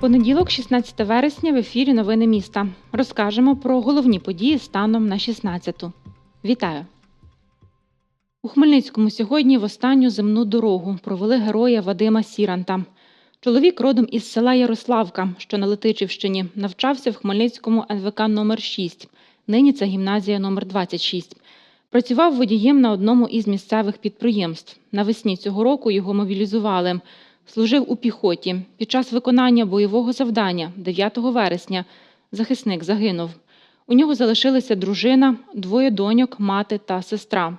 Понеділок, 16 вересня, в ефірі Новини міста. Розкажемо про головні події станом на 16-ту. Вітаю! У Хмельницькому сьогодні в останню земну дорогу провели героя Вадима Сіранта. Чоловік родом із села Ярославка, що на Летичівщині, навчався в Хмельницькому НВК номер 6 Нині це гімназія номер 26 Працював водієм на одному із місцевих підприємств. Навесні цього року його мобілізували. Служив у піхоті. Під час виконання бойового завдання 9 вересня захисник загинув. У нього залишилися дружина, двоє доньок, мати та сестра.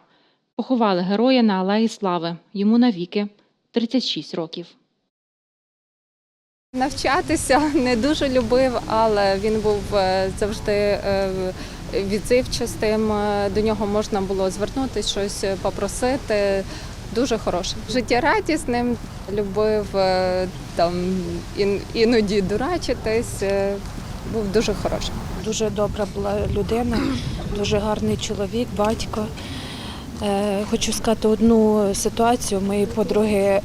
Поховали героя на Алеї Слави. Йому навіки 36 років. Навчатися не дуже любив, але він був е, завжди е, відзивчастим. е, До нього можна було звернутися, щось попросити. Дуже хороший. Життєрадісним, любив там іноді дурачитись. Був дуже хороший. Дуже добра була людина, дуже гарний чоловік, батько. Хочу сказати одну ситуацію. Моєї подруги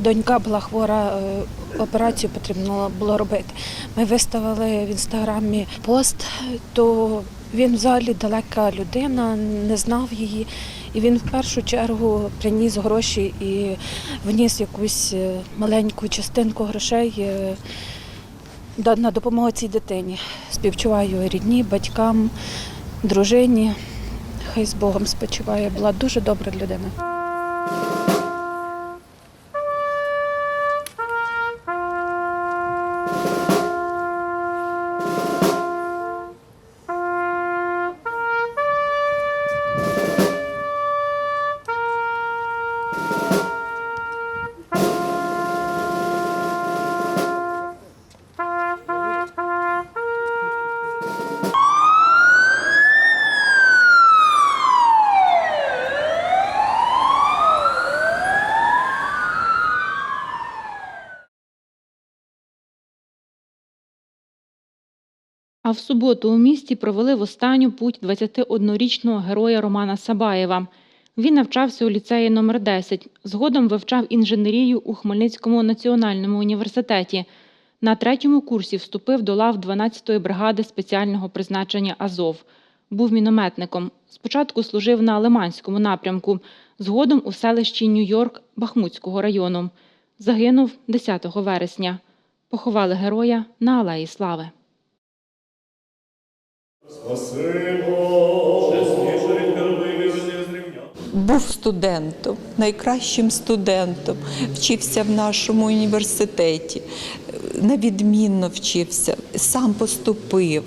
донька була хвора, е, операцію потрібно було робити. Ми виставили в інстаграмі пост, то він взагалі далека людина, не знав її. І він в першу чергу приніс гроші і вніс якусь е, маленьку частинку грошей. е, на допомогу цій дитині. Співчуваю рідні, батькам, дружині. Хай з Богом спочиває. Була дуже добра людина. А в суботу у місті провели в останню путь 21-річного героя Романа Сабаєва. Він навчався у ліцеї номер 10 Згодом вивчав інженерію у Хмельницькому національному університеті. На третьому курсі вступив до лав 12-ї бригади спеціального призначення Азов. Був мінометником. Спочатку служив на Лиманському напрямку, згодом у селищі Нью-Йорк Бахмутського району. Загинув 10 вересня. Поховали героя на Алеї Слави. Був студентом, найкращим студентом, вчився в нашому університеті, навідмінно вчився, сам поступив,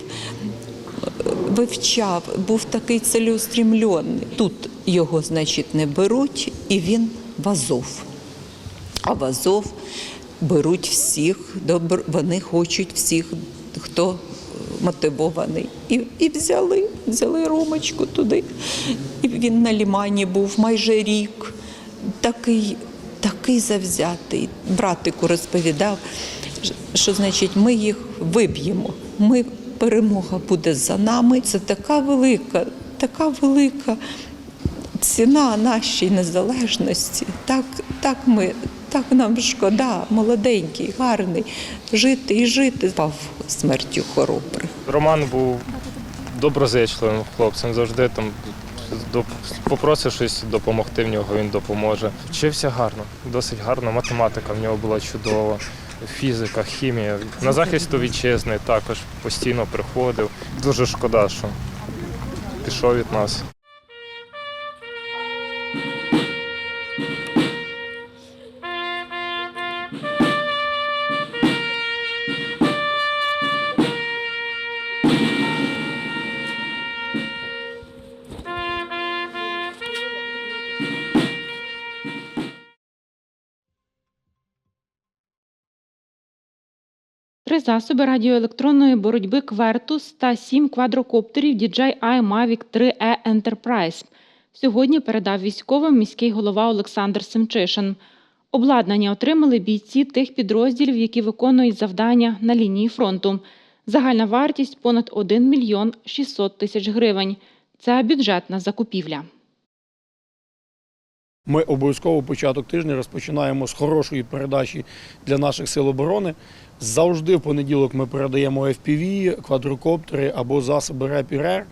вивчав, був такий цілеустрімлений. Тут його, значить, не беруть, і він в Азов. А в Азов беруть всіх, вони хочуть всіх, хто мотивований. І, і взяли, взяли Ромочку туди. І він на лімані був майже рік. Такий, такий завзятий. Братику розповідав, що значить ми їх виб'ємо. Ми, перемога буде за нами. Це така велика, така велика ціна нашій незалежності. Так, так ми, так нам шкода, молоденький, гарний, жити і жити. Пав смертю хоробрих. Роман був доброзичливим хлопцем, завжди там попросив щось допомогти в нього, він допоможе. Вчився гарно, досить гарно. Математика в нього була чудова, фізика, хімія. На захист вітчизни також постійно приходив. Дуже шкода, що пішов від нас. Три засоби радіоелектронної боротьби Квертус та сім квадрокоптерів DJI Mavic 3E Enterprise сьогодні передав військовим міський голова Олександр Семчишин. Обладнання отримали бійці тих підрозділів, які виконують завдання на лінії фронту. Загальна вартість понад 1 мільйон 600 тисяч гривень. Це бюджетна закупівля. Ми обов'язково початок тижня розпочинаємо з хорошої передачі для наших сил оборони. Завжди в понеділок ми передаємо FPV, квадрокоптери або засоби РЕП і РЕР.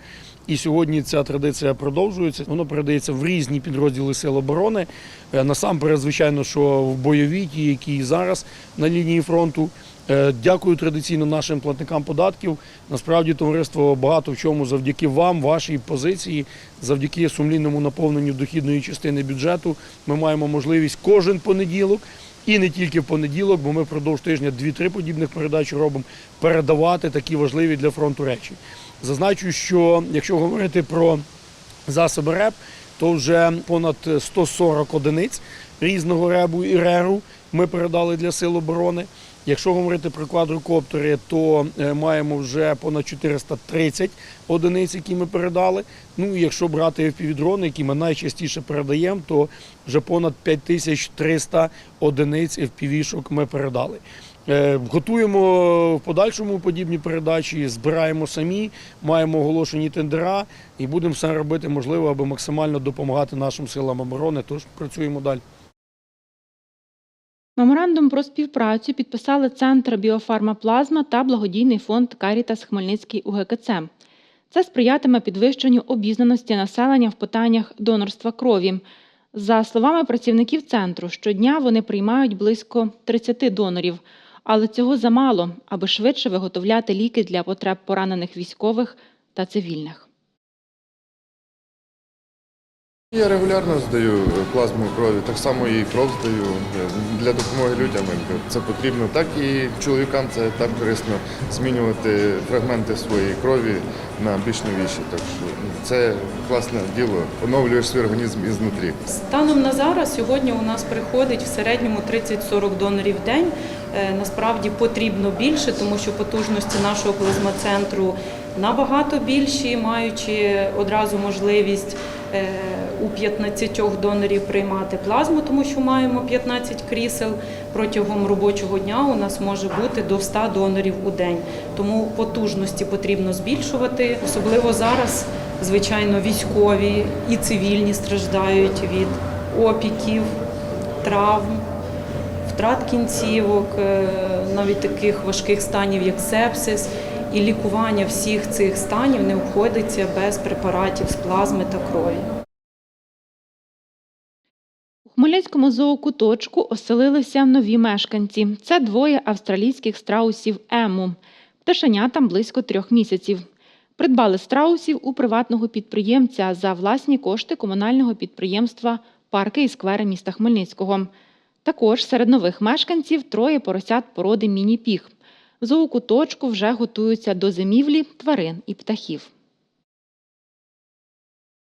І сьогодні ця традиція продовжується. Воно передається в різні підрозділи сил оборони. Е, Насамперед, звичайно, що в бойові, ті, які зараз на лінії фронту. Е, Дякую традиційно нашим платникам податків. Насправді товариство багато в чому завдяки вам, вашій позиції, завдяки сумлінному наповненню дохідної частини бюджету. Ми маємо можливість кожен понеділок. І не тільки в понеділок, бо ми впродовж тижня дві-три подібних передачі робимо передавати такі важливі для фронту речі. Зазначу, що якщо говорити про засоби РЕП, то вже понад 140 одиниць різного ребу і реру ми передали для сил оборони. Якщо говорити про квадрокоптери, то е, маємо вже понад 430 одиниць, які ми передали. Ну і якщо брати FPV-дрони, які ми найчастіше передаємо, то вже понад 5300 одиниць FPV-шок ми передали. Е, Готуємо в подальшому подібні передачі, збираємо самі, маємо оголошені тендера і будемо все робити можливо, аби максимально допомагати нашим силам оборони. Тож працюємо далі. Меморандум про співпрацю підписали Центр Біофармаплазма та благодійний фонд Карітас Хмельницький УГКЦ. Це сприятиме підвищенню обізнаності населення в питаннях донорства крові. За словами працівників центру, щодня вони приймають близько 30 донорів, але цього замало, аби швидше виготовляти ліки для потреб поранених військових та цивільних. Я регулярно здаю плазму крові, так само і кров здаю для допомоги людям. Це потрібно. Так і чоловікам це так корисно змінювати фрагменти своєї крові на більш новіші. Так що ну, це класне діло. Оновлюєш свій організм ізнутрі. Станом на зараз сьогодні у нас приходить в середньому 30-40 донорів в день. Е, Насправді потрібно більше, тому що потужності нашого плазмоцентру набагато більші, маючи одразу можливість у 15 донорів приймати плазму, тому що маємо 15 крісел. Протягом робочого дня у нас може бути до 100 донорів у день. Тому потужності потрібно збільшувати, особливо зараз. Звичайно, військові і цивільні страждають від опіків, травм, втрат кінцівок, е, навіть таких важких станів, як сепсис. І лікування всіх цих станів не обходиться без препаратів з плазми та крові. У Хмельницькому зоокуточку оселилися нові мешканці. Це двоє австралійських страусів ему. Пташенятам близько трьох місяців. Придбали страусів у приватного підприємця за власні кошти комунального підприємства Парки і сквери міста Хмельницького. Також серед нових мешканців троє поросят породи міні-піг. Зоокуточку вже готуються до зимівлі тварин і птахів.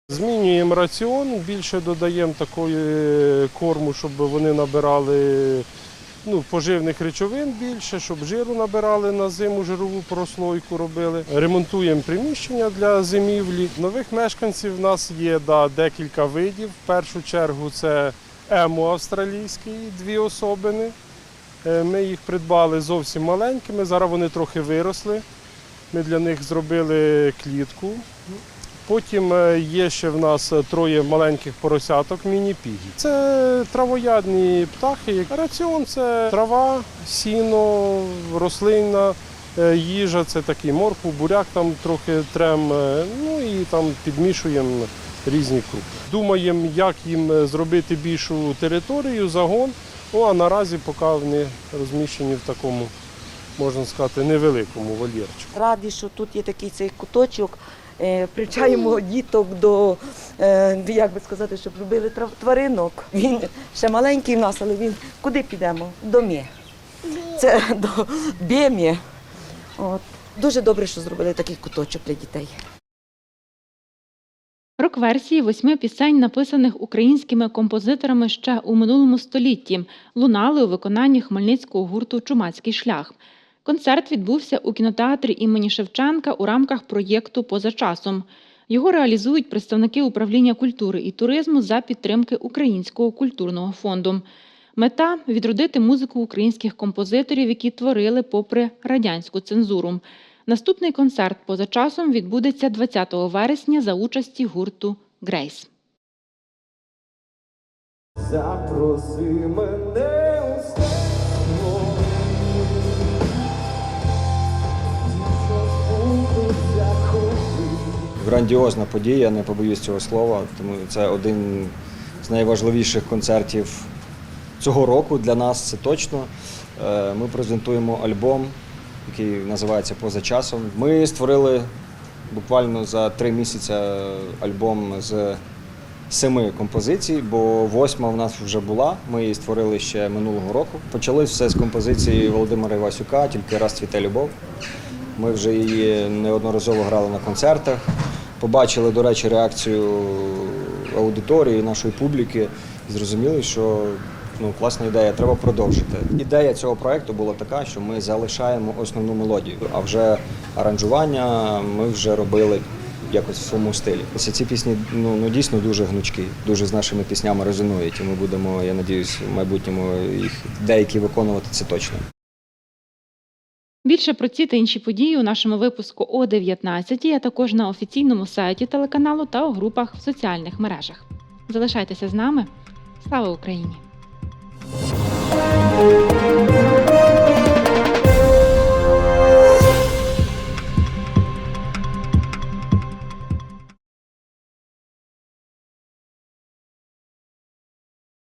Змінюємо раціон, більше додаємо такої е, корму, щоб вони набирали ну, поживних речовин більше, щоб жиру набирали на зиму, жирову прослойку робили. Ремонтуємо приміщення для зимівлі. Нових мешканців в нас є да, декілька видів. В першу чергу це ему австралійський, дві особини. Е, Ми їх придбали зовсім маленькими, зараз вони трохи виросли. Ми для них зробили клітку. Потім е, є ще в нас троє маленьких поросяток міні-пігі. Це травоядні птахи. Раціон це трава, сіно, рослинна е, їжа, це такий моркву, буряк там трохи трем, е, ну і там підмішуємо різні крупи. Думаємо, як їм е, зробити більшу територію, загон. Ну а наразі поки вони розміщені в такому, можна сказати, невеликому вольєрчику. Раді, що тут є такий цей куточок. Е, Привчаємо діток до, е, як би сказати, щоб любили тваринок. Він ще маленький в нас, але він куди підемо? До Мє. Це до Бємє. От. Дуже добре, що зробили такий куточок для дітей. Рок-версії восьми пісень, написаних українськими композиторами ще у минулому столітті, лунали у виконанні хмельницького гурту Чумацький шлях. Концерт відбувся у кінотеатрі імені Шевченка у рамках проєкту Поза часом. Його реалізують представники управління культури і туризму за підтримки Українського культурного фонду. Мета відродити музику українських композиторів, які творили попри радянську цензуру. Наступний концерт поза часом відбудеться 20 вересня за участі гурту Грейс. Запроси мене у стекло. Грандіозна подія, не побоюсь цього слова, тому це один з найважливіших концертів цього року для нас, це точно. Е, Ми презентуємо альбом, який називається Поза часом. Ми створили буквально за три місяці альбом з семи композицій, бо восьма в нас вже була. Ми її створили ще минулого року. Почалось все з композиції Володимира Івасюка, тільки раз цвіте любов. Ми вже її неодноразово грали на концертах. Побачили, до речі, реакцію аудиторії, нашої публіки і зрозуміли, що ну, класна ідея, треба продовжити. Ідея цього проекту була така, що ми залишаємо основну мелодію, а вже аранжування ми вже робили якось в своєму стилі. Ось ці пісні ну, ну дійсно дуже гнучкі, дуже з нашими піснями резонують. І ми будемо, я надіюсь, в майбутньому їх деякі виконувати це точно. Більше про ці та інші події у нашому випуску о 19, а також на офіційному сайті телеканалу та у групах в соціальних мережах. Залишайтеся з нами. Слава Україні!